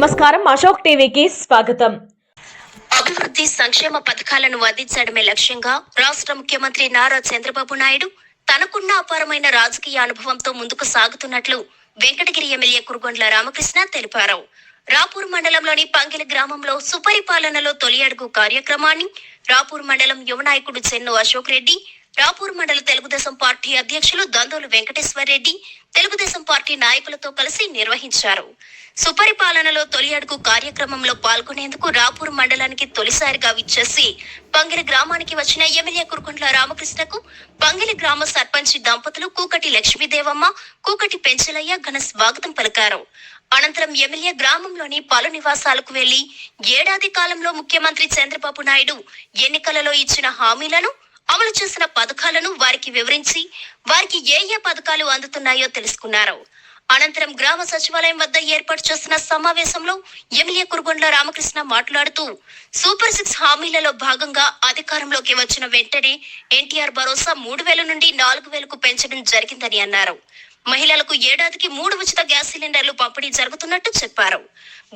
నమస్కారం. అశోక్ టీవీకి స్వాగతం. అభివృద్ధి సంక్షేమ పథకాలను అందించడమే లక్ష్యంగా రాష్ట్ర ముఖ్యమంత్రి నారా చంద్రబాబు నాయుడు తనకున్న అపారమైన రాజకీయ అనుభవంతో ముందుకు సాగుతున్నట్లు వెంకటగిరి ఎమ్మెల్యే కురుగొండ్ల రామకృష్ణ తెలిపారు. రాపూర్ మండలంలోని పంగిలి గ్రామంలో సుపరిపాలనలో తొలి అడుగు కార్యక్రమాన్ని రాపూర్ మండలం యువ నాయకుడు చెన్ను అశోక్ రెడ్డి రాపూర్ మండలం పార్టీ అధ్యక్షులు దందోలు వెంకటేశ్వర్ రెడ్డి తెలుగుదేశం పార్టీ నాయకులతో కలిసి నిర్వహించారు. సుపరిపాలనలో తొలి అడుగు కార్యక్రమంలో పాల్గొనేందుకు రాపూర్ మండలానికి తొలిసారిగా విచ్చేసి పంగిలి గ్రామానికి వచ్చిన ఎమ్మెల్యే కురుకుంట్ల రామకృష్ణకు పంగిలి గ్రామ సర్పంచ్ దంపతులు కూకటి లక్ష్మీదేవమ్మ కూకటి పెంచలయ్య ఘన స్వాగతం పలికారు. అనంతరం ఎమ్మెల్యే గ్రామంలోని పలు నివాసాలకు వెళ్ళి ఏడాది కాలంలో ముఖ్యమంత్రి చంద్రబాబు నాయుడు ఎన్నికలలో ఇచ్చిన హామీలను అమలు చేసిన పథకాలను వారికి వివరించి వారికి ఏ ఏ పథకాలు అందుతున్నాయో తెలుసుకున్నారు. అనంతరం గ్రామ సచివాలయం వద్ద ఏర్పాటు చేసిన సమావేశంలో ఎమ్మెల్యే కురుగొండ్ల రామకృష్ణ మాట్లాడుతూ సూపర్ సిక్స్ హామీలలో భాగంగా అధికారంలోకి వచ్చిన వెంటనే ఎన్టీఆర్ భరోసా మూడు వేల నుండి నాలుగు వేలకు పెంచడం జరిగిందని అన్నారు. మహిళలకు ఏడాదికి మూడు ఉచిత గ్యాస్ సిలిండర్లు పంపిణీ జరుగుతున్నట్టు చెప్పారు.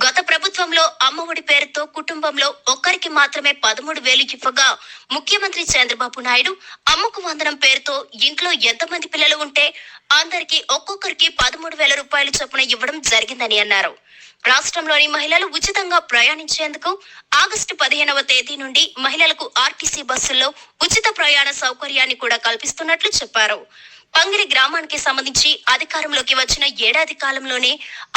గత ప్రభుత్వంలో అమ్మఒడి పేరుతో కుటుంబంలో ఒక్కరికి మాత్రమే పదమూడు వేలు ఇవ్వగా ముఖ్యమంత్రి చంద్రబాబు నాయుడు అమ్మకు వందనం పేరుతో ఇంట్లో ఎంతమంది పిల్లలు ఉంటే అందరికీ ఒక్కొక్కరికి పదమూడు వేల రూపాయలు చొప్పున ఇవ్వడం జరిగిందని అన్నారు. రాష్ట్రంలోని మహిళలు ఉచితంగా ప్రయాణించేందుకు ఆగస్టు పదిహేనవ తేదీ నుండి మహిళలకు ఆర్టీసీ బస్సుల్లో ఉచిత ప్రయాణ సౌకర్యాన్ని కూడా కల్పిస్తున్నట్లు చెప్పారు. పంగిరి గ్రామానికి సంబంధించి అధికారంలోకి వచ్చిన ఏడాది కాలంలోనే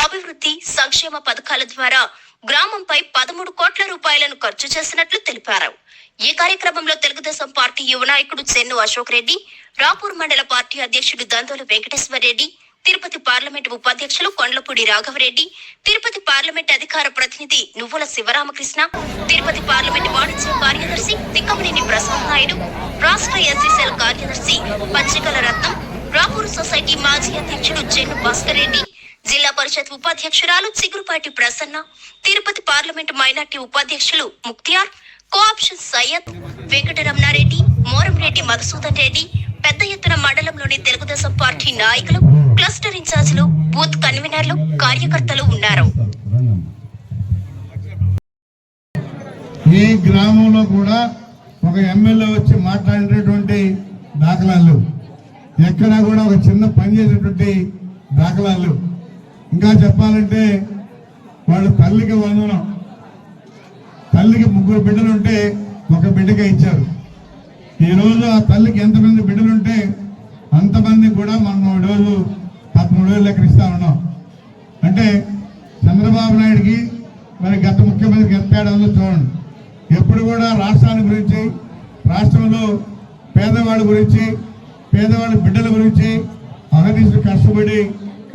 అభివృద్ధి సంక్షేమ పథకాల ద్వారా గ్రామంపై పదమూడు కోట్ల రూపాయలను ఖర్చు చేసినట్లు తెలిపారు. ఈ కార్యక్రమంలో తెలుగుదేశం పార్టీ యువ నాయకుడు చెన్ను అశోక్ రెడ్డి రాపూర్ మండల పార్టీ అధ్యక్షుడు దందోలు వెంకటేశ్వర రెడ్డి తిరుపతి పార్లమెంటు ఉపాధ్యక్షులు కొండ్లపూడి రాఘవరెడ్డి తిరుపతి పార్లమెంట్ అధికార ప్రతినిధి నువ్వుల శివరామకృష్ణ తిరుపతి పార్లమెంట్ వాణిజ్య కార్యదర్శి తిక్కమనేని ప్రసాద్ నాయుడు రాష్ట్ర ఎస్సీసీఎల్ కార్యదర్శి పచ్చికల రత్నం రాపూర్ సొసైటీ మాజీ అధ్యక్షుడు జెన్ భాస్కర్ రెడ్డి జిల్లా పరిషత్ ఉపాధ్యక్షురాలు చిగురుపాటి ప్రసన్న తిరుపతి పార్లమెంట్ మైనార్టీ ఉపాధ్యక్షులు ముక్తియార్ కోఆప్షన్ సయ్యద్ వెంకటరమణారెడ్డి మోరంరెడ్డి మధుసూదన్ రెడ్డి పెద్ద ఎత్తున మండలంలోని తెలుగుదేశం పార్టీ నాయకులు క్లస్టర్ ఇన్ఛార్జీలు బూత్ కన్వీనర్లు కార్యకర్తలు ఉన్నారు. ఈ గ్రామంలో కూడా ఒక ఎమ్మెల్యే వచ్చి మాట్లాడినటువంటి దాఖలాలు ఎక్కడా కూడా ఒక చిన్న పని చేసినటువంటి దాఖలాలు. ఇంకా చెప్పాలంటే వాళ్ళు తల్లికి వందనం. తల్లికి ముగ్గురు బిడ్డలుంటే ఒక బిడ్డగా ఇచ్చారు. ఈ ఆ తల్లికి ఎంతమంది బిడ్డలుంటే అంతమంది కూడా మనం ఈ రోజు పదమూడు వేలు లెక్కన ఇస్తా ఉన్నాం. అంటే చంద్రబాబు నాయుడికి మరి గత ముఖ్యమంత్రికి ఎంత తేడా చూడండి. ఎప్పుడు కూడా రాష్ట్రాన్ని గురించి రాష్ట్రంలో పేదవాళ్ళ గురించి పేదవాళ్ళ బిడ్డల గురించి అహర్నిశలు కష్టపడి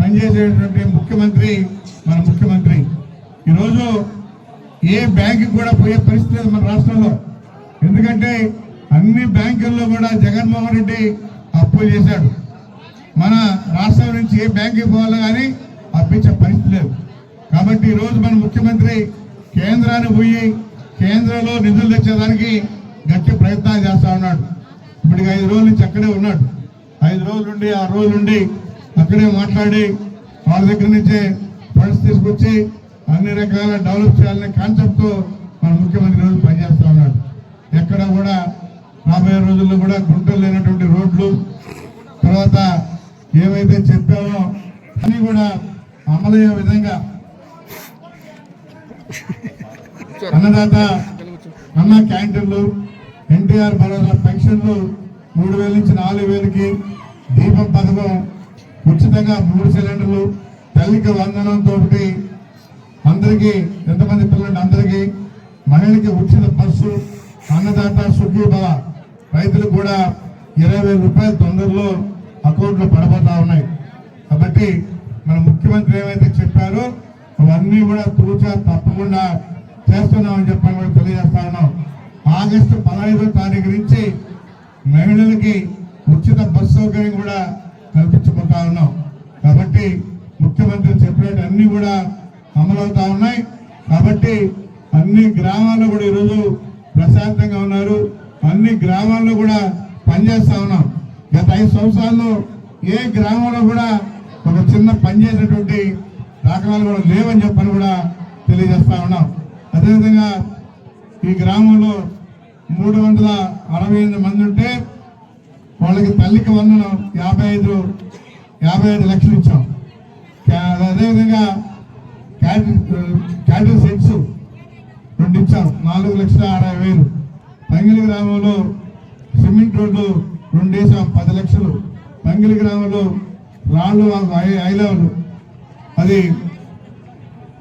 పనిచేసేటువంటి ముఖ్యమంత్రి మన ముఖ్యమంత్రి. ఈరోజు ఏ బ్యాంకు కూడా పోయే పరిస్థితి లేదు మన రాష్ట్రంలో. ఎందుకంటే అన్ని బ్యాంకుల్లో కూడా జగన్మోహన్ రెడ్డి అప్పులు చేశాడు. మన రాష్ట్రం నుంచి ఏ బ్యాంకుకి పోవాలో కానీ అప్పించే పరిస్థితి లేదు. కాబట్టి ఈ రోజు మన ముఖ్యమంత్రి కేంద్రాన్ని పోయి కేంద్రంలో నిధులు తెచ్చేదానికి గట్టి ప్రయత్నాలు చేస్తా ఉన్నాడు. ఇప్పటికి ఐదు రోజుల నుంచి అక్కడే ఉన్నాడు. ఐదు రోజులు ఉండి ఆ రోజుల అక్కడే మాట్లాడి వాళ్ళ దగ్గర నుంచే ఫండ్స్ తీసుకొచ్చి అన్ని రకాల డెవలప్ చేయాలనే కాన్సెప్ట్తో మన ముఖ్యమంత్రి రోజు పనిచేస్తూ ఉన్నాడు. ఎక్కడ కూడా రాబోయే రోజుల్లో కూడా గుంటలు లేనటువంటి రోడ్లు తర్వాత ఏవైతే చెప్పామో అన్ని కూడా అమలయ్యే విధంగా అన్నదాత అన్న క్యాంటీన్లు ఎన్టీఆర్ భరోసా పెన్షన్లు మూడు వేల నుంచి నాలుగు వేలకి దీపం పథకం ఉచితంగా మూడు సిలిండర్లు తల్లికి వందనంతో అందరికీ ఎంతమంది పిల్లలు అందరికీ మహిళకి ఉచిత బస్సు అన్నదాత సుఖీ భవ రైతులకు కూడా ఇరవై వేల రూపాయలు తొందరలో అకౌంట్లో పడబోతా ఉన్నాయి. కాబట్టి మన ముఖ్యమంత్రి ఏమైతే చెప్పారో అవన్నీ కూడా తూచా తప్పకుండా చేస్తున్నామని చెప్పని కూడా తెలియజేస్తా ఉన్నాం. ఆగస్టు పదహైదో తారీఖు నుంచి మహిళలకి ఉచిత బస్ సౌకర్యం కూడా కల్పించబోతా ఉన్నాం. కాబట్టి ముఖ్యమంత్రి చెప్పినట్టు అన్నీ కూడా అమలవుతా ఉన్నాయి. కాబట్టి అన్ని గ్రామాల్లో కూడా ఈరోజు ప్రశాంతంగా ఉన్నారు. అన్ని గ్రామాల్లో కూడా పనిచేస్తా ఉన్నాం. గత ఐదు సంవత్సరాల్లో ఏ గ్రామంలో కూడా ఒక చిన్న పని చేసినటువంటి దాఖలాలు కూడా లేవని చెప్పని కూడా తెలియజేస్తా ఉన్నాం. అదేవిధంగా ఈ గ్రామంలో మూడు వందల అరవై ఎనిమిది మంది ఉంటే వాళ్ళకి తల్లికి వందనం యాభై ఐదు యాభై ఐదు లక్షలు ఇచ్చాం. అదేవిధంగా క్యాటర్ సెట్స్ రెండు ఇచ్చాం. నాలుగు లక్షల అరవై వేలు. పంగిలి గ్రామంలో సిమెంట్ రోడ్లు రెండు వేసాం పది లక్షలు. పంగిలి గ్రామంలో రాళ్ళు ఐ- అది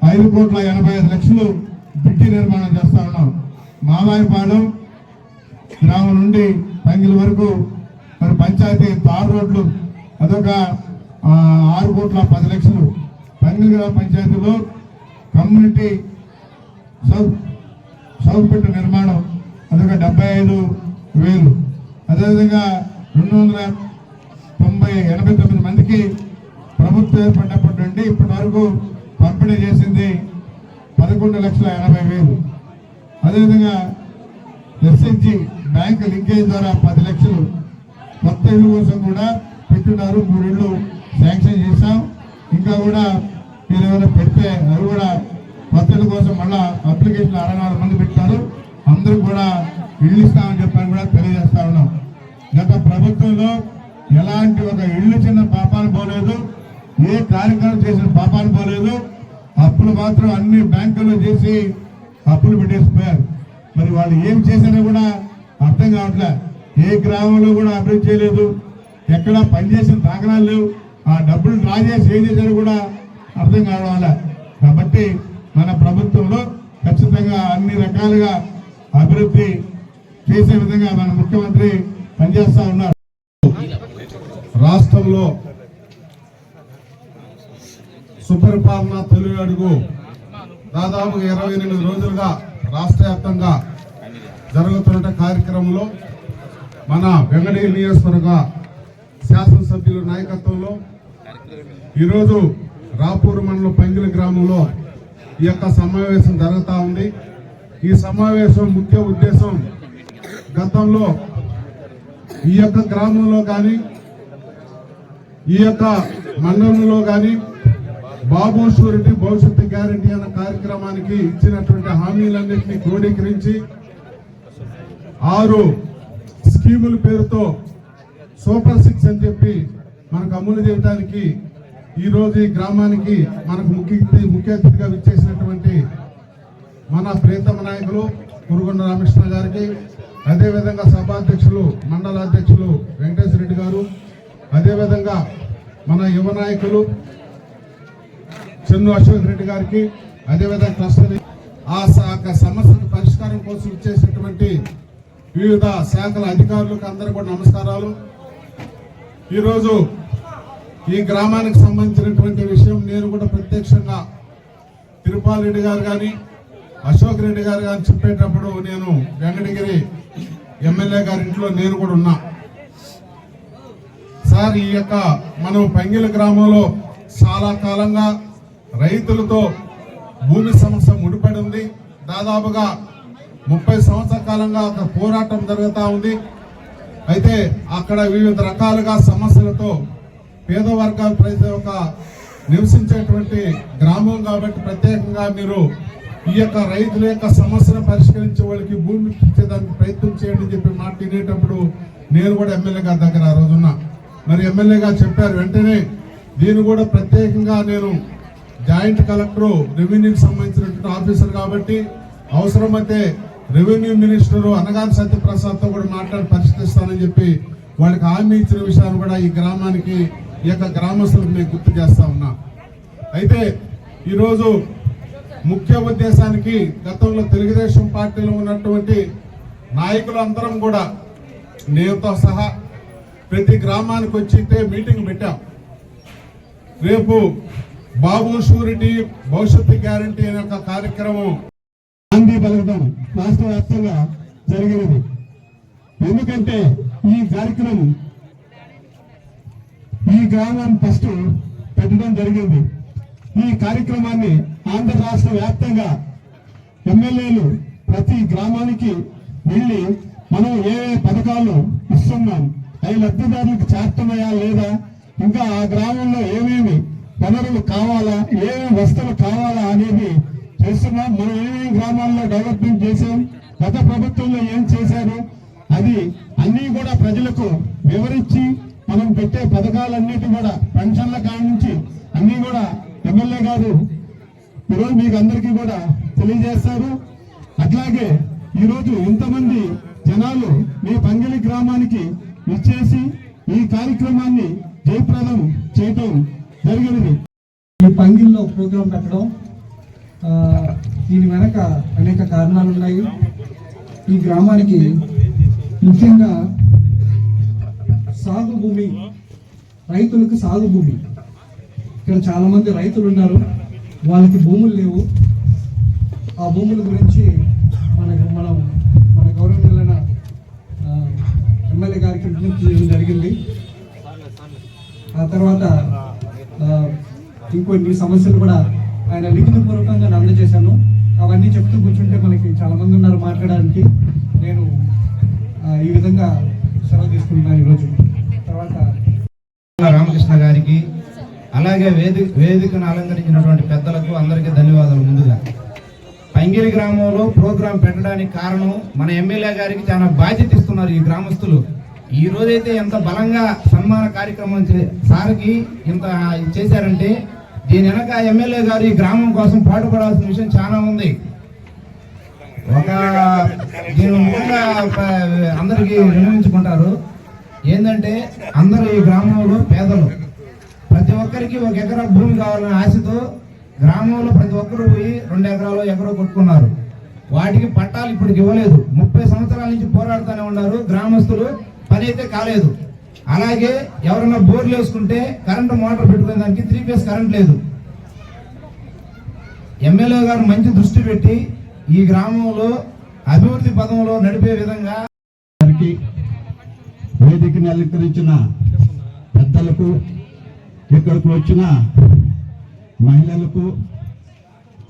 ఐదు కోట్ల ఎనభై ఐదు లక్షలు బిడ్డి నిర్మాణం చేస్తా ఉన్నాం. మామాయపాలెం గ్రామం నుండి పంగిలి వరకు మరి పంచాయతీ తారు రోడ్లు అదొక ఆరు కోట్ల పది లక్షలు. పంగిలి గ్రామ పంచాయతీలో కమ్యూనిటీ సౌత్ సౌత్పేట నిర్మాణం అదొక డెబ్బై ఐదు వేలు. అదేవిధంగా రెండు వందల తొంభై ఎనభై తొమ్మిది మందికి ప్రభుత్వం ఏర్పడినప్పటి నుండి ఇప్పటి వరకు పంపిణీ చేసింది పదకొండు లక్షల ఎనభై వేలు. అదేవిధంగా ఎస్ఎస్జి బ్యాంక్ లింకేజ్ ద్వారా పది లక్షలు కొత్త ఇల్లు కోసం కూడా పెట్టున్నారు. మూడు ఇళ్ళు శాంక్షన్ చేశాం. ఇంకా కూడా మీరు ఏమైనా పెడితే అవి కూడా కొత్త ఇల్లు కోసం మళ్ళా అప్లికేషన్ అరవై నాలుగు మంది పెట్టారు. అందరూ కూడా ఇల్లు ఇస్తామని చెప్పని కూడా తెలియజేస్తా ఉన్నాం. గత ప్రభుత్వంలో ఎలాంటి ఒక ఇల్లు చిన్న పాపాలు పోలేదు. ఏ కార్యక్రమం చేసిన పాపాలు పోలేదు. అప్పులు మాత్రం అన్ని బ్యాంకుల్లో చేసి అప్పులు పెట్టేసిపోయారు మరి వాళ్ళు ఏం చేశారో కూడా అర్థం కావట్లే. ఏ గ్రామంలో కూడా అభివృద్ధి చేయలేదు. ఎక్కడ పనిచేసిన దాఖలాలు లేవు. ఆ డబ్బులు డ్రా చేసి ఏం చేశారు కూడా అర్థం కావడం వల్ల కాబట్టి మన ప్రభుత్వంలో ఖచ్చితంగా అన్ని రకాలుగా అభివృద్ధి చేసే విధంగా మన ముఖ్యమంత్రి పనిచేస్తా ఉన్నారు. రాష్ట్రంలో సుపరిపాలన తొలి అడుగు దాదాపు ఇరవై ఎనిమిది రోజులుగా రాష్ట్ర వ్యాప్తంగా జరుగుతున్న కార్యక్రమంలో మన వెంగళీ నియోజకవర్గ శాసనసభ్యుల నాయకత్వంలో ఈరోజు రాపూర్ మండలం పంగిలి గ్రామంలో ఈ యొక్క సమావేశం జరుగుతూ ఉంది. ఈ సమావేశం ముఖ్య ఉద్దేశం గతంలో ఈ యొక్క గ్రామంలో కానీ ఈ యొక్క మండలంలో కానీ బాబు షూరిటీ భవిష్యత్తు గ్యారంటీ అన్న కార్యక్రమానికి ఇచ్చినటువంటి హామీలన్నింటినీ క్రోడీకరించి ఆరు స్కీముల పేరుతో సూపర్ సిక్స్ అని చెప్పి మనకు అమలు చేయడానికి ఈరోజు ఈ గ్రామానికి మనకు ముఖ్య ముఖ్య అతిథిగా విచ్చేసినటువంటి మన ప్రియతమ నాయకులు కురుగొండ రామకృష్ణ గారికి అదేవిధంగా సభాధ్యక్షులు మండల అధ్యక్షులు వెంకటేశ్వర రెడ్డి గారు అదేవిధంగా మన యువ నాయకులు చెన్ను అశోక్ రెడ్డి గారికి అదేవిధంగా ట్రస్ట్ ఆ శాఖ సమస్యకు పరిష్కారం కోసం ఇచ్చేసినటువంటి వివిధ శాఖల అధికారులకు అందరూ కూడా నమస్కారాలు. ఈరోజు ఈ గ్రామానికి సంబంధించినటువంటి విషయం నేను కూడా ప్రత్యక్షంగా తిరుపాల్ రెడ్డి గారు కానీ అశోక్ రెడ్డి గారు కానీ చెప్పేటప్పుడు నేను వెంకటగిరి ఎమ్మెల్యే గారి ఇంట్లో నేను కూడా ఉన్నా. సార్ ఈ యొక్క మనం పంగిల గ్రామంలో చాలా కాలంగా రైతులతో భూమి సమస్య ముడిపడి ఉంది దాదాపుగా ముప్పై సంవత్సరాల కాలంగా ఒక పోరాటం జరుగుతూ ఉంది. అయితే అక్కడ వివిధ రకాలుగా సమస్యలతో పేద ప్రతి ఒక నివసించేటువంటి గ్రామం కాబట్టి ప్రత్యేకంగా మీరు ఈ యొక్క రైతుల యొక్క సమస్యను పరిష్కరించే వాళ్ళకి భూమి ఇచ్చేదానికి ప్రయత్నం చేయండి చెప్పి మాట తినేటప్పుడు నేను కూడా ఎమ్మెల్యే గారి దగ్గర ఆ రోజున మరి ఎమ్మెల్యే గారు చెప్పారు. వెంటనే దీన్ని కూడా ప్రత్యేకంగా నేను జాయింట్ కలెక్టర్ రెవెన్యూకి సంబంధించినటువంటి ఆఫీసర్ కాబట్టి అవసరమైతే రెవెన్యూ మినిస్టర్ అనగాని సత్యప్రసాద్తో కూడా మాట్లాడి పరిష్కరిస్తానని చెప్పి వాళ్ళకి హామీ ఇచ్చిన విషయాన్ని కూడా ఈ గ్రామానికి ఈ యొక్క గ్రామస్తులకు నేను గుర్తు చేస్తా ఉన్నా. అయితే ఈరోజు ముఖ్య ఉద్దేశానికి గతంలో తెలుగుదేశం పార్టీలో ఉన్నటువంటి నాయకులు అందరం కూడా నేనుతో సహా ప్రతి గ్రామానికి వచ్చి మీటింగ్ పెట్టాం. రేపు బాబు షూరిటీ భవిష్యత్తు గ్యారంటీ అనే ఒక కార్యక్రమం గాంధీ పలకడం రాష్ట్ర వ్యాప్తంగా జరిగినది. ఎందుకంటే ఈ కార్యక్రమం ఈ గ్రామం ఫస్ట్ పెట్టడం జరిగింది. ఈ కార్యక్రమాన్ని ఆంధ్ర రాష్ట్ర వ్యాప్తంగా ఎమ్మెల్యేలు ప్రతి గ్రామానికి వెళ్ళి మనం ఏ ఏ పథకాలు ఇస్తున్నాం అవి లబ్ధిదారులకు చేరుతున్నాయా లేదా ఇంకా ఆ గ్రామంలో ఏమేమి వనరులు కావాలా? ఏమేమి వస్తువులు కావాలా అనేది చేస్తున్నాం. మనం ఏమేమి గ్రామాల్లో డెవలప్మెంట్ చేసాం గత ప్రభుత్వంలో ఏం చేశారు అది అన్నీ కూడా ప్రజలకు వివరించి మనం పెట్టే పథకాలన్నిటి కూడా పెన్షన్ల కాడి నుంచి అన్నీ కూడా ఎమ్మెల్యే గారు ఈరోజు మీకు అందరికీ కూడా తెలియజేస్తారు. అట్లాగే ఈరోజు ఇంతమంది జనాలు మీ పంగిలి గ్రామానికి ఇచ్చేసి ఈ కార్యక్రమాన్ని జయప్రదం చేయటం జరిగినది. ఈ పంగిల్లో ప్రోగ్రాం పెట్టడం దీని వెనక అనేక కారణాలు ఉన్నాయి ఈ గ్రామానికి ముఖ్యంగా సాగు భూమి రైతులకు సాగు భూమి ఇక్కడ చాలామంది రైతులు ఉన్నారు వాళ్ళకి భూములు లేవు. ఆ భూముల గురించి మనకు మనం మన గౌరవనీయులైన ఎమ్మెల్యే గారికి విజ్ఞప్తి చేయడం జరిగింది. ఆ తర్వాత ఇంకొన్ని సమస్యలు కూడా ఆయన లిఖితపూర్వకంగా నేను అందజేశాను. అవన్నీ చెప్తూ కూర్చుంటే మనకి చాలా మంది ఉన్నారు మాట్లాడడానికి. నేను ఈ విధంగా సెలవు తీసుకుంటున్నాను ఈరోజు. తర్వాత రామకృష్ణ గారికి అలాగే వేదిక వేదికను అలంకరించినటువంటి పెద్దలకు అందరికీ ధన్యవాదాలు ముందుగా. పంగిరి గ్రామంలో ప్రోగ్రాం పెట్టడానికి కారణం మన ఎమ్మెల్యే గారికి చాలా బాధ్యత ఇస్తున్నారు ఈ గ్రామస్తులు. ఈ రోజైతే ఎంత బలంగా సన్మాన కార్యక్రమం సార్కి ఇంత చేశారంటే దీని వెనక ఎమ్మెల్యే గారు ఈ గ్రామం కోసం పాటుపడాల్సిన విషయం చాలా ఉంది. ఒక దీని ముఖ్యంగా అందరికీ వినియోగించుకుంటారు ఏంటంటే అందరూ ఈ గ్రామంలో పేదలు. ప్రతి ఒక్కరికి ఒక ఎకరా భూమి కావాలనే ఆశతో గ్రామంలో ప్రతి ఒక్కరు పోయి రెండు ఎకరాలు ఎకరో కొట్టుకున్నారు. వాటికి పట్టాలు ఇప్పటికి ఇవ్వలేదు. ముప్పై సంవత్సరాల నుంచి పోరాడుతూనే ఉన్నారు గ్రామస్తులు. పని అయితే కాలేదు. అలాగే ఎవరైనా బోర్లు వేసుకుంటే కరెంటు మోటార్ పెట్టుకునే దానికి త్రీ ఫేస్ కరెంట్ లేదు. ఎమ్మెల్యే గారు మంచి దృష్టి పెట్టి ఈ గ్రామంలో అభివృద్ధి పదంలో నడిపే విధంగా గారికి వేదికని అలంకరించిన పెద్దలకు ఇక్కడికి వచ్చిన మహిళలకు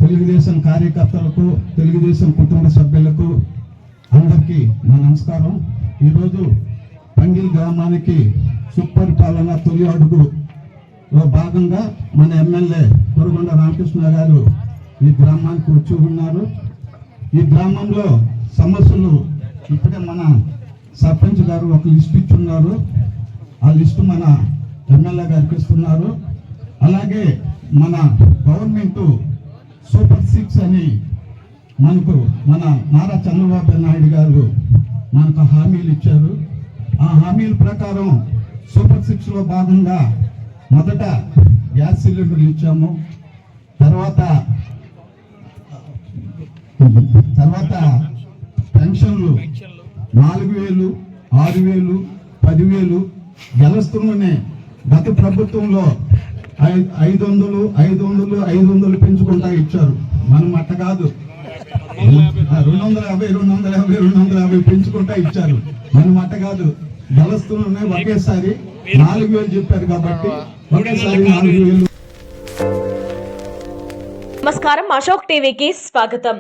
తెలుగుదేశం కార్యకర్తలకు తెలుగుదేశం కుటుంబ సభ్యులకు అందరికీ నా నమస్కారం. ఈరోజు పంగిల్ గ్రామానికి సుపరిపాలన తొలి అడుగులో భాగంగా మన ఎమ్మెల్యే కొరగొండ రామకృష్ణ గారు ఈ గ్రామానికి వచ్చి ఉన్నారు. ఈ గ్రామంలో సమస్యలు ఇప్పుడే మన సర్పంచ్ గారు ఒక లిస్ట్ ఇచ్చున్నారు. ఆ లిస్టు మన ఎమ్మెల్యే గారికి ఇస్తున్నారు. అలాగే మన గవర్నమెంట్ సూపర్ సిక్స్ అని మనకు మన నారా చంద్రబాబు నాయుడు గారు మనకు హామీలు ఇచ్చారు. ఆ హామీల ప్రకారం సూపర్ సిక్స్లో భాగంగా మొదట గ్యాస్ సిలిండర్లు ఇచ్చాము. తర్వాత తర్వాత పెన్షన్లు నాలుగు వేలు ఆరు వేలు పదివేలు గెలుస్తూనే గత ప్రభుత్వంలో ఐ- ఐదు వందలు ఐదు వందలు ఐదు వందలు పెంచుకుంటా ఇచ్చారు. మనం అట్ట కాదు. రెండు వందల యాభై రెండు వందల యాభై రెండు వందల యాభై పెంచుకుంటా ఇచ్చారు. మనం అట్ట కాదు. గెలుస్తూనే ఒకేసారి నాలుగు వేలు చెప్పారు కాబట్టి ఒకేసారి నాలుగు వేలు. నమస్కారం అశోక్ టీవీకి స్వాగతం.